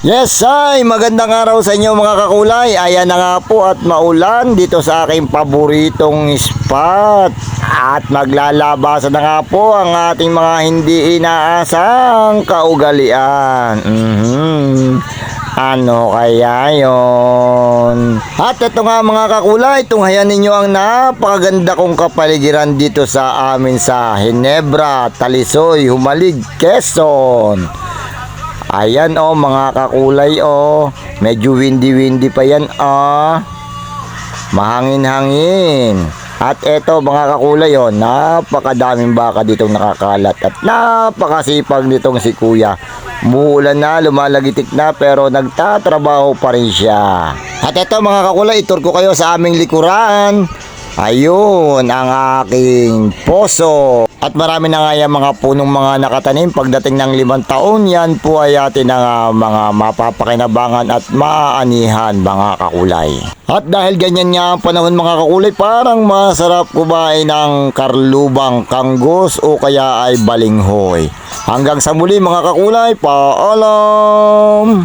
Yes, ay magandang araw sa inyo mga kakulay. Ayan na nga po at maulan dito sa aking paboritong spot. At maglalabasan na nga po ang ating mga hindi inaasang kaugalian. Mhm. Ano kaya yon? At ito nga mga kakulay, tunghayan ninyo ang napakaganda kong kapaligiran dito sa amin sa Hinebra, Talisoy, Humalig, Quezon. Ayan oh mga kakulay oh. Medyo windy-windy pa yan ah. Mahangin-hangin. At eto mga kakulay oh, napakadaming baka ditong nakakalat at napakasipag nitong si kuya. Muulan na, lumalagitik na pero nagtatrabaho pa rin siya. At eto mga kakulay, itur ko kayo sa aming likuran. Ayun, ang aking poso. At marami na nga yung mga punong mga nakatanim. Pagdating ng limang taon, yan po ay atin ang mga mapapakinabangan at maaanihan mga kakulay. At dahil ganyan nga ang panahon mga kakulay, parang masarap kumain ng karlubang kanggos o kaya ay balinghoy. Hanggang sa muli mga kakulay, paalam!